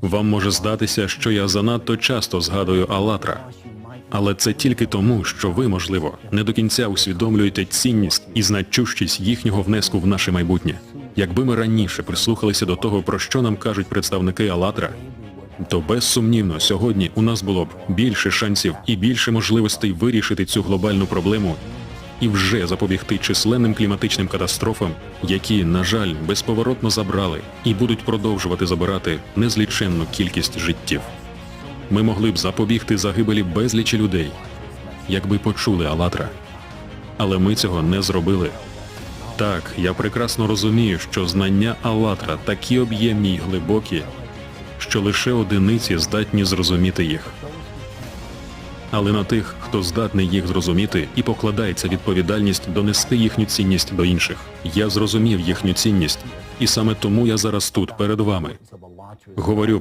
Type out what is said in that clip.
Вам може здатися, що я занадто часто згадую Аллатра. Але це тільки тому, що ви, можливо, не до кінця усвідомлюєте цінність і значущість їхнього внеску в наше майбутнє. Якби ми раніше прислухалися до того, про що нам кажуть представники Аллатра, то безсумнівно сьогодні у нас було б більше шансів і більше можливостей вирішити цю глобальну проблему і вже запобігти численним кліматичним катастрофам, які, на жаль, безповоротно забрали і будуть продовжувати забирати незліченну кількість життів. Ми могли б запобігти загибелі безлічі людей, якби почули Алатра. Але ми цього не зробили. Так, я прекрасно розумію, що знання Аллатра такі об'ємні й глибокі, що лише одиниці здатні зрозуміти їх. Але на тих, хто здатний їх зрозуміти і покладається відповідальність донести їхню цінність до інших. Я зрозумів їхню цінність, і саме тому я зараз тут перед вами. Говорю